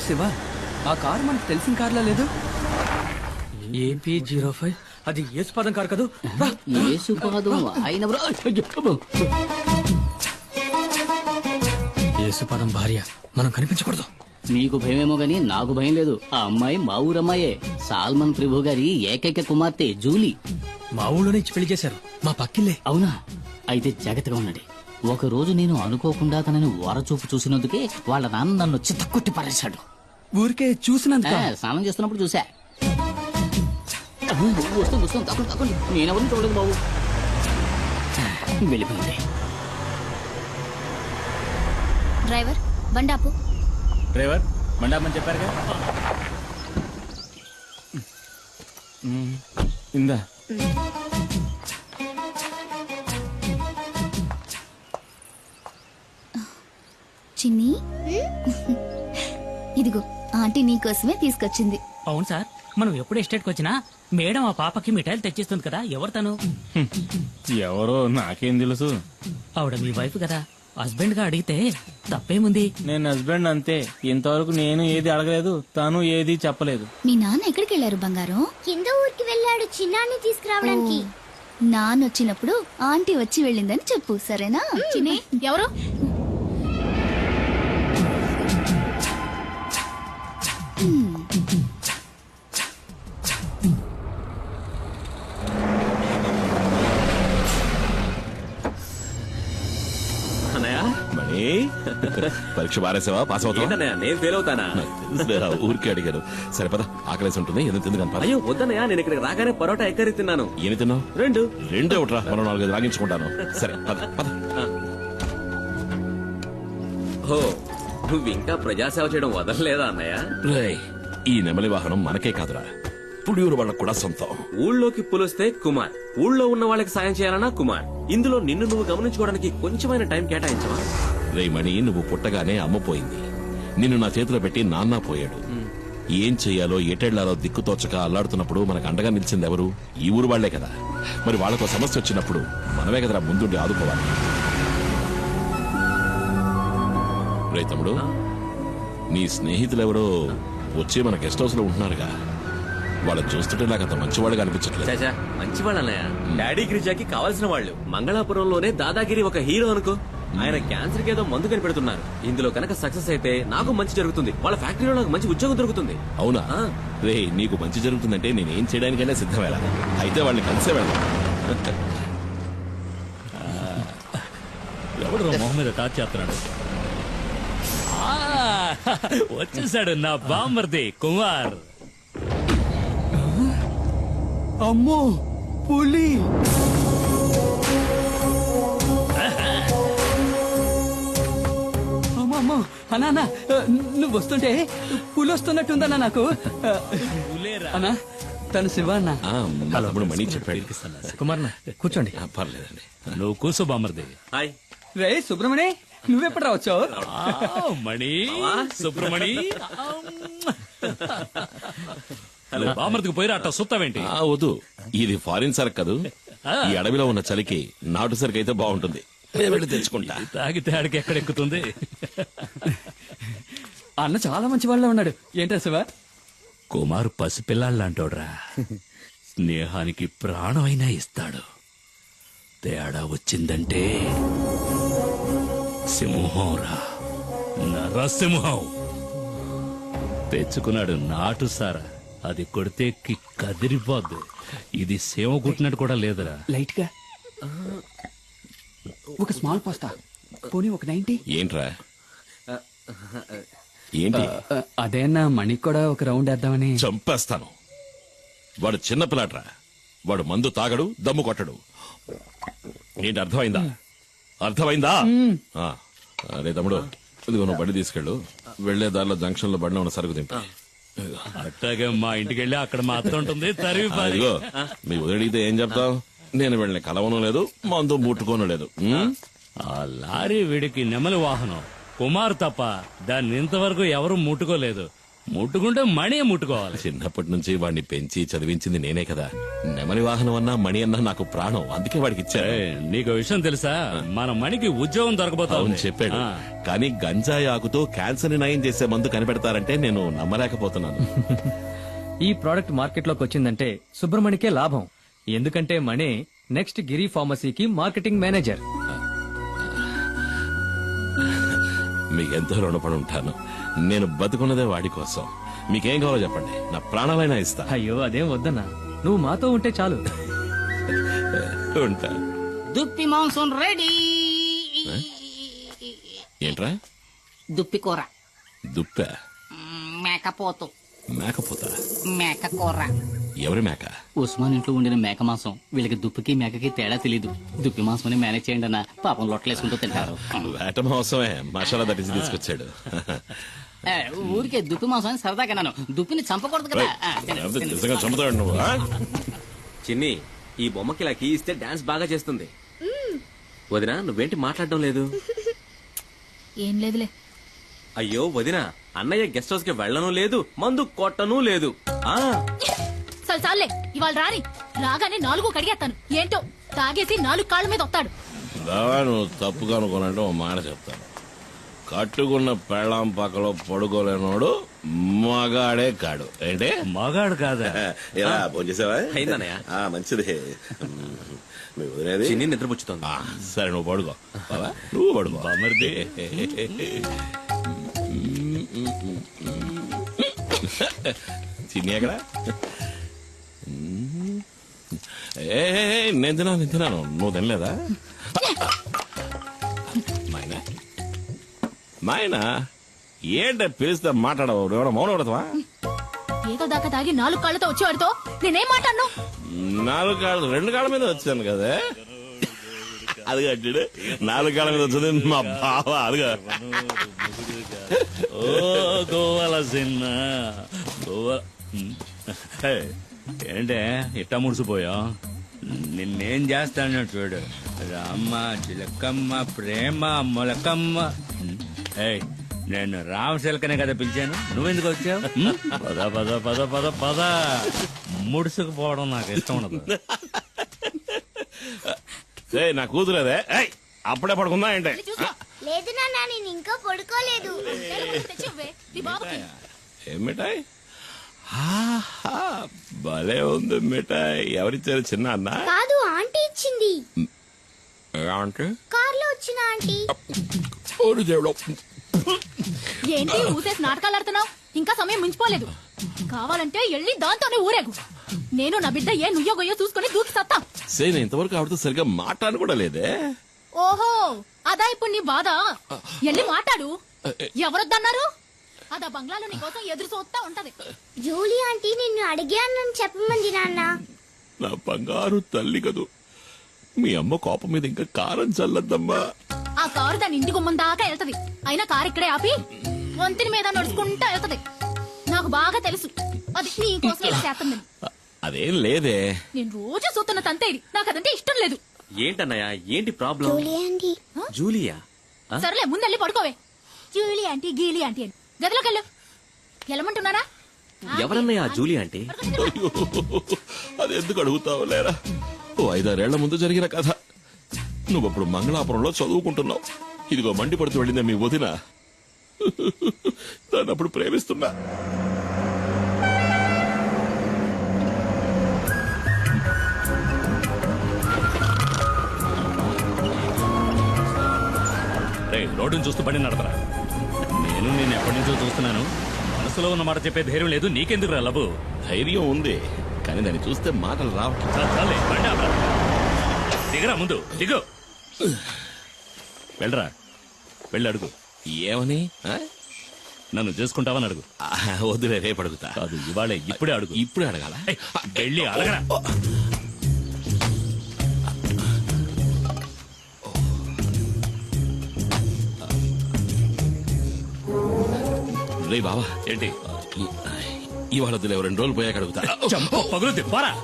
రే శివ ఆ కారు మనకు తెలిసిన కార్లా లేదు? AP zero five. అది ఏసు పదం కారు కదా? రా. యేసు పాదం ఆయన బ్రో- అయ్యో, అబ్బో. యేసు పదం భార్య మనం కనిపించకూడదు. మీకు భయమేమో గాని నాకు భయం లేదు. ఆ అమ్మాయి మా ఊరమ్మాయే. సాల్మన్ ప్రభు గారి ఏకైక కుమార్తె జూలీ. మా ఊళ్ళోనే ఇచ్చి పెళ్ళి చేశారు. మా పక్కిల్లే. అవునా? అయితే జాగ్రత్తగా ఉండండి. ఒక రోజు నేను అనుకోకుండా తనని వరచూపు చూసినందుకే వాళ్ళ నాన్న నన్ను చిత్తకొట్టి పడేశాడు ఊరికే చూసినందుక ఆ, స్నానం చేస్తున్నప్పుడు చూసా. వస్తుంది వస్తుంది తక్కువ తక్కువ నేనెవరిని చూడలేదు బాబు. వెళ్ళిపోయింది డ్రైవర్ బండాపు డ్రైవర్ మండాపని చెప్పారుగా? ఇందా. చిన్ని? ఇదిగో. ఆంటీ నీకోసమే తీసుకొచ్చింది. అవును సార్ మనం ఎప్పుడు ఎస్టేట్కి వచ్చినా మేడం ఆ పాపకి మిఠాయిలు తెచ్చిస్తుంది కదా ఎవరు తను? ఎవరో నాకేం తెలుసు. ఆవిడ మీ వైఫ్ కదా హస్బెండ్గా అడిగితే తప్పేముంది? నేను హస్బెండ్ అంతే ఇంతవరకు నేను ఏది అడగలేదు తను ఏది చెప్పలేదు. మీ నాన్న ఎక్కడికి వెళ్ళారు బంగారం? కింద ఊరికి వెళ్ళాడు చిన్నాన్ని తీసుకురావడానికి. నాన్న వచ్చినప్పుడు ఆంటీ వచ్చి వెళ్ళిందని చెప్పు సరేనా? చిన్ని? ఎవరు? మణి? పరీక్ష బారేసావా పాస్ అవుతావా? ఏంటన్నయ్య? నేను ఫెయిల్ అవుతానా? తెలుసులేరా, ఊరికే అడిగారు సరే పద. ఆకలేసి ఉంటుంది. ఎందుకు తిందు కనపడ అయ్యో వద్దన్నయ్య నేను ఇక్కడికి రాగానే పరోటా ఎక్కరి తిన్నాను. ఏమి తిన్నావు? రెండు. రెండే ఒకట్రా మనం నాలుగైదు రాగించుకుంటాను. సరే పద పద. హో నువ్వు ఇంకా ప్రజాసేవ చేయడం వదలలేదా అన్నయ్య? రేయ్, ఈ నెమలి వాహనం మనకే కాదురా. పుడియూరు వాళ్ళకు కూడా సొంతం. ఊళ్ళోకి పులిస్తే కుమార్. ఊళ్ళో ఉన్న వాళ్ళకి సాయం చేయాలన్నా కుమార్. ఇందులో నిన్ను నువ్వు గమనించుకోవడానికి కొంచెమైన టైం కేటాయించవా? రే మణి నువ్వు పుట్టగానే అమ్మ పోయింది. నిన్ను నా చేతిలో పెట్టి నాన్న పోయాడు. ఏం చెయ్యాలో ఎటెళ్ళాలో దిక్కుతోచక అల్లాడుతున్నప్పుడు మనకు అండగా నిలిచింది ఎవరు? ఈ ఊరు వాళ్ళే కదా. మరి వాళ్ళకు సమస్య వచ్చినప్పుడు మనమే కదరా ముందుండి ఆదుకోవాలి. రే తమ్ముడు నీ స్నేహితులెవరో వచ్చి మన గెస్ట్ హౌస్లో ఉంటున్నారుగా. వాళ్ళని చూస్తుంటే నాకు అంత మంచివాళ్ళుగా అనిపించట్లేదు. చాచా మంచి వాళ్ళు అన్నయ్య డాడీ గిరిజాకి కావాల్సిన వాళ్ళు. మంగళాపురంలోనే దాదాగిరి ఒక హీరో అనుకో. ఆయన క్యాన్సర్ ఏదో మందు కనిపెడుతున్నారు. ఇందులో కనుక సక్సెస్ అయితే నాకు మంచి జరుగుతుంది. వాళ్ళ ఫ్యాక్టరీలో నాకు మంచి ఉద్యోగం దొరుకుతుంది. అవునా? ఆ. రే నీకు మంచి జరుగుతుందంటే నేనేం చేయడానికైనా సిద్ధమేలా అయితే వాళ్ళని కలిసే వెళ్దాం. ఎవడు మొహం మీద టాచ్ చేస్తున్నాడు? వచ్చేసాడు నా బాంబర్ది కుమార్. అమ్మో పులి. అమ్మో అమ్మో అన్నా అన్నా, నువ్వు వస్తుంటే పులి వస్తున్నట్టుందన్నా నాకు. అన్నా తను శివ అన్న. ఆ, మా తమ్ముడు మణి చెప్పాడు. కుమార్ కూర్చోండి. ఆ, పర్లేదండి. నువ్వు కూసో బాంబర్ది హాయ్. రే సుబ్రమణి నువ్వెప్పుడు రావచ్చావు? ఆ, మణి సుబ్రమణి హలో బామర్దికి పోయి అట్ట సుత్తావేంటి? ఆ వద్దు. ఇది ఫారిన్ సరుకు కదూ. ఈ అడవిలో ఉన్న చలికి నాటు సరుకు అయితే బాగుంటుంది. నేను వెళ్ళి తెచ్చుకుంటా. తాగితే ఆడికి ఎక్కడెక్కుతుంది అన్న చాలా మంచి వాళ్ళ ఉన్నాడు. ఏంటా శివ కుమార్ పసిపిల్లాళ్ళంటోడ్రా స్నేహానికి ప్రాణమైనా ఇస్తాడు. తేడా వచ్చిందంటే సింహంరా నరసింహం. తెచ్చుకున్నాడు నాటు సారా. అది కొడితే కి కదిరిపోద్దు. ఇది సేవ కుట్టినట్టు కూడా లేదురా. లైట్గా ఒక స్మాల్ పాస్తా. పోనీ ఒక నైన్టీ. ఏంట్రా? ఏంటి? అదే అన్న మణికి కూడా ఒక రౌండ్ వేద్దామని. చంపేస్తాను. వాడు చిన్న పిల్లాడ్రా. వాడు మందు తాగడు దమ్ము కొట్టడు. ఏంటి అర్థమైందా? అర్థమైందా? ఆ, అరే తమ్ముడు ఇదిగో నువ్వు బండి తీసుకెళ్ళు. వెళ్ళే దారిలో జంక్షన్లో బండిలో ఉన్న సరుకు తింటా అట్టాగే మా ఇంటికి వెళ్ళి అక్కడ మా అత్త ఉంటుంది తరివి పారి. మీ వదిలిడితే ఏం చెప్తావు? నేను వెళ్ళని కలవను లేదు మందు ముట్టుకోను లేదు. ఉమ్? ఆ లారీ వీడికి నెమలి వాహనం. కుమార్ తప్ప దాన్ని ఇంతవరకు ఎవరు ముట్టుకోలేదు. ముట్టుకుంటే మణి ముట్టుకోవాలి. చిన్నప్పటి నుంచి వాడిని పెంచి చదివించింది నేనే కదా. నెమలి వాహనం అన్నా మణి అన్నా నాకు ప్రాణం. అందుకే వాడికి ఇచ్చా నీకు విషయం తెలుసా? మన మణికి ఉద్యోగం దొరకబోతా. చెప్పాడు. కానీ గంజాయి ఆకుతో క్యాన్సర్ని నయం చేసే మందు కనిపెడతారంటే నేను నమ్మలేకపోతున్నాను. ఈ ప్రోడక్ట్ మార్కెట్లోకి వచ్చిందంటే సుబ్రమణికే లాభం. ఎందుకంటే మణి నెక్స్ట్ గిరి ఫార్మసీకి మార్కెటింగ్ మేనేజర్. మీకు ఎంతో రుణపడి ఉంటాను. నేను బతుకున్నదే వాడి కోసం. మీకేం కావాలో చెప్పండి. నా ప్రాణాలైనా ఇస్తా. అయ్యో అదేం వద్దన్నా. నువ్వు మాతో ఉంటే చాలు. ఉంటా. దుప్పి మాంసం రెడీ. ఏంట్రా? దుప్పి కూర. దుప్ప? మేకపోతు. మేకపోతా? మేక కూర. ఎవరి మేక? ఉస్మాన్ ఇంట్లో ఉండిన మేక మాంసం. వీళ్ళకి దుప్పికి మేకకి తేడా తెలీదు. దుప్పి మాంసం మేనేజ్ చేయండి అన్న పాపం లొట్టలేసుకుంటూ తింటారు. వేట మోసమే. మసాలా దట్టించి తీసుకొచ్చాడు. ఏ, ఊరికే దుప్పి మాంసం అని సరదాగా నన్ను దుప్పిని చంపకూడదు కదా. ఆ, లేకపోతే. నిజంగా చంపుతాడు నువ్వు ఆ? చిన్ని ఈ బొమ్మకి ఇలా కీ ఇస్తే డాన్స్ బాగా చేస్తుంది. వదినా నువ్వేంటి మాట్లాడడం లేదు? ఏం లేదులే. అయ్యో వదినా అన్నయ్య గెస్ట్ హౌస్కి వెళ్ళను లేదు మందు కొట్టను లేదు. ఆ? సరే చాలే ఇవాళ రాని. రాగానే నాలుగు కడిగేస్తాను ఏంటో తాగేసి నాలుగు కాళ్ళ మీద వస్తాడు. బావా నువ్వు తప్పుగా అనుకోనంటే ఓ మాట చెప్తాను. కట్టుకున్న పెళ్ళాం పక్కలో పడుకోలేనోడు మగాడే కాడు. ఏంటి? మగాడు కాదా? ఇలా అయిందన్నయ్య. ఆ, మంచిది. మీ వదిలేది చిన్ని నిద్రపుచ్చుతోంది. ఆ, సరే నువ్వు పడుకో. బావా, నువ్వు పడుకో. బామర్ది. చిన్ని ఎక్కడ? ఏ ఏ, ఏ, నేను తిన్నాను నేను తిన్నాను నువ్వు తినలేదా? నాయనా నాయనా ఏంట పిలిస్తే మాట్లాడవు? ఎవడో మౌనం పడతావా? ఏదో దాకా తాగి నాలుగు కాళ్ళతో వచ్చేవాడితో నేనేం మాట్లాడను? నాలుగు కాళ్ళు రెండు కాళ్ళ మీద వచ్చాను కదా. అది కట్టాడు. నాలుగు కాళ్ళ మీద వచ్చింది మా బావ. అదిగా ఓ గోవాల సిన్న. గోవా ఏంటే ఇట్టా ముడిసిపోయా నిన్నేం చేస్తాను చూడు. రామ్మ చిలకమ్మ ప్రేమ మొలకమ్మ. ఏయ్ నేను రామ చిలకనే కదా పిలిచాను. నువ్వెందుకు వచ్చావు? పద పద పద పద పద. ముడుసుకుపోవడం నాకు ఇష్టం ఉండదు. ఏయ్, నా కూతురేదే? ఏయ్, అప్పుడే పడుకుందా ఏంటి? లేదు నాన్న నేను ఇంకా పడుకోలేదు. తెచ్చి భలే ఉంది మిఠాయి. ఎవరిచ్చారు చిన్న అన్న? కాదు ఆంటీ ఇచ్చింది. కార్లో వచ్చిన ఆంటీ. ఓరి దేవుడు. ఏంటి ఊసేసి నాటకాలు ఆడుతున్నావు? ఇంకా సమయం మించిపోలేదు. కావాలంటే వెళ్ళి దాంతోనే ఊరేగు. నేను నా బిడ్డ ఏ నుయ్యో గొయ్యో చూసుకుని దూకి సత్తా. సే నేను ఇంతవరకు ఆవిడతో సరిగ్గా మాట్లాడను కూడా లేదే. ఓహో అదా ఇప్పుడు నీ బాధ? వెళ్ళి మాట్లాడు. ఎవరొద్దన్నారు? అదా బంగ్లాలో నీ కోసం ఎదురు చూస్తా ఉంటది. జూలీ ఆంటీ నిన్ను అడిగానని చెప్పమంది నాన్న. నా బంగారు తల్లి కదూ. మీ అమ్మ కోపం మీద ఇంకా కారం చల్లద్దమ్మా. ఆ కారు దాని ఇంటి గుమ్మం దాకా వెళ్తది. అయినా కారు ఇక్కడే ఆపి వంతిని మీద నడుచుకుంటా వెళ్తది. నాకు బాగా తెలుసు. అది నీ కోసం ఇలా చేస్తుందని అదేం లేదే. నేను రోజు చూస్తున్న తంతే ఇది. నాకు అదంటే ఇష్టం లేదు. ఏంటన్నయ్య? ఏంటి ప్రాబ్లం? Julie aunty. జూలియా? ఆ? సరేలే ముందెళ్ళి పడుకోవే. జూలీ ఆంటీ గీలి ఆంటీ అని. గదిలోకి వెళ్ళు వెళ్ళమంటున్నారా ఎవరన్నయ్య ఆ జూలి అంటే? అది ఎందుకు అడుగుతావు లేరా? ఓ ఐదారేళ్ళ ముందు జరిగిన కథ. నువ్వప్పుడు మంగళాపురంలో చదువుకుంటున్నావు. ఇదిగో మండి పడుతూ వెళ్ళిందే మీ వదిన. దాన్ని అప్పుడు ప్రేమిస్తున్నా. రోడ్డును చూస్తూ బండి నడపరా. నేను నేను ఎప్పటి నుంచో చూస్తున్నాను. మనసులో ఉన్న మాట చెప్పే ధైర్యం లేదు. నీకెందుకు రా లబు ధైర్యం ఉంది కానీ దాన్ని చూస్తే మాటలు రావట్లేదు చాలు, చాలే, బండి ఆపరా. దిగరా ముందు దిగు. వెళ్ళరా వెళ్ళి అడుగు. ఏమని? ఆ? నన్ను చేసుకుంటావని అడుగు. ఆ, వద్దులే రేపు అడుగుతా. కాదు ఇవాళే ఇప్పుడే అడుగు. ఇప్పుడే అడగాల? ఏయ్, వెళ్ళి అడగరా. రే బావా. ఏంటి? ఈ- ఇవాళ వద్దులే ఓ రెండు రోజులు పోయాక అడుగుతా. చంప పగులుద్ది పోరా.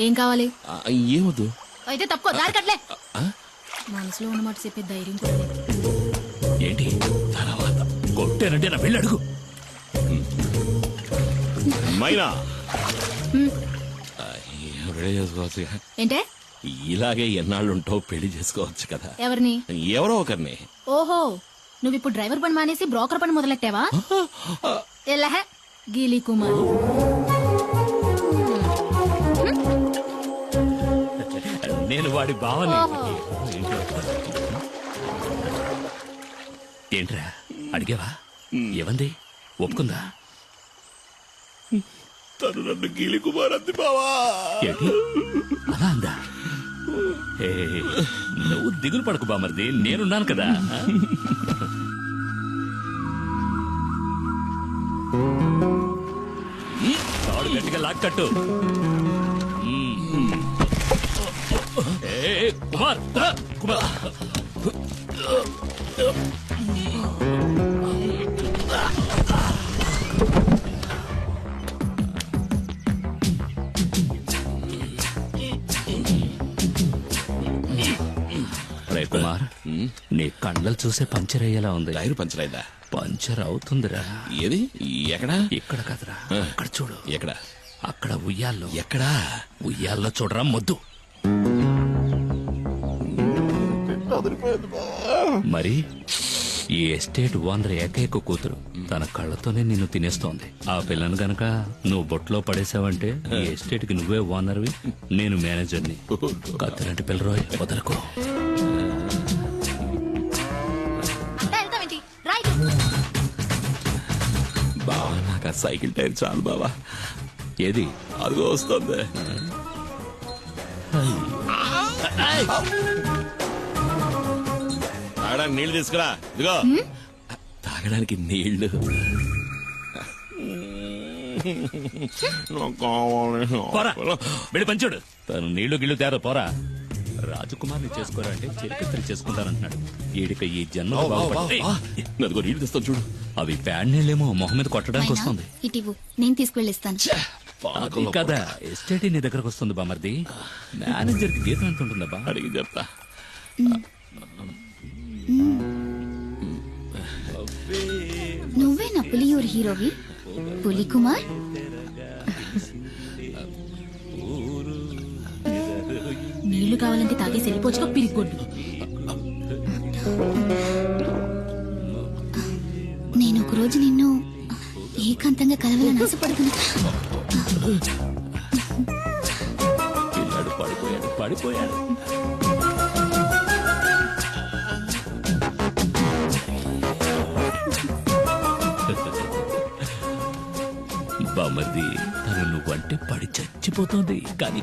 ఏం కావాలి? ఏమొద్దు? అయితే తప్పుకో దారి కట్లే? మనసులో ఉన్నమాట చెప్పే ధైర్యం కూడా. ఏంటి? తర్వాత. కొట్టానంటే నా వెళ్ళి అడుగు. మైనా. ఏంటే? ఇలాగే ఎన్నాళ్ళుంటో పెళ్ళి చేసుకోవచ్చు కదా. ఎవరిని? ఎవరో ఒకరిని. ఓహో నువ్వు ఇప్పుడు డ్రైవర్ పని మానేసి బ్రోకర్ పని మొదలెట్టావా? ఎల్లహ గీలీ కుమార్. నేను వాడి భావని. ఏంట్రా అడిగావా? ఏమంది ఒప్పుకుందా? తను నన్ను గీలి కుమార్ అంది బావా. ఏంటి? అలా అందా? ఏ, నువ్వు దిగులు పడకు బామర్ది నేనున్నాను కదా. తాడు గట్టిగా లాక్కట్టు ఏ, కుమార్ కుమార్. నీ కళ్ళలు చూసే పంచర్ అయ్యేలా ఉంది. టైర్ పంచర్ అయిందా? పంచర్ అవుతుందిరా. ఏది? ఎక్కడా? ఇక్కడ కదరా. అక్కడ చూడు. ఎక్కడ? అక్కడ ఉయ్యాల్లో. ఎక్కడా? ఉయ్యాల్లో చూడరా మొద్దు. మరి ఈ ఎస్టేట్ ఓనర్ ఏకైక కూతురు. తన కళ్ళతోనే నిన్ను తినేస్తోంది. ఆ పిల్లను గనక నువ్వు బొట్లో పడేసావంటే ఈ ఎస్టేట్కి నువ్వే ఓనర్వి నేను మేనేజర్ని. కత్తిలాంటి పిల్లరోయ్ వదలకు. బావా నాకు ఆ సైకిల్ టైర్ చాలు బావా. ఏది? అదిగో వస్తుంది. తాగడానికి నీళ్ళు తీసుకురా. ఇదిగో. తాగడానికి నీళ్ళు. పోరా. వెళ్ళి పంచుడు తను నీళ్ళు గిళ్ళు తేరా పోరా. రాజకుమార్ని చేసుకోరా అంటే చెరికత్తరి చేసుకుంటానంటున్నాడు. ఈడిక ఈ జన్మ. అదిగో నీళ్ళు తెస్తాను చూడు. అవి ప్యాడ్ నీళ్ళేమో మొహం మీద కొట్టడానికి వస్తుంది ఇటివు నేను తీసుకువెళ్ళిస్తాను అది కదా? ఎస్టేట్ నీ దగ్గరకు వస్తుంది బామర్ది మేనేజర్కి జీతం ఎంత ఉంటుందా బా? అడిగి చెప్తా. నువ్వే నా పులియూరు హీరోవి? పులి కుమార్ నీళ్ళు కావాలంటే తాగేసి వెళ్ళిపోవచ్చుగా పిరిగొడ్డు. నేను ఒకరోజు నిన్ను ఏకాంతంగా కలవాలని ఆశపడుతున్నా. పడిపోయాడు పడిపోయాడు. బామర్ది తను నువ్వంటే పడి చచ్చిపోతుంది. కానీ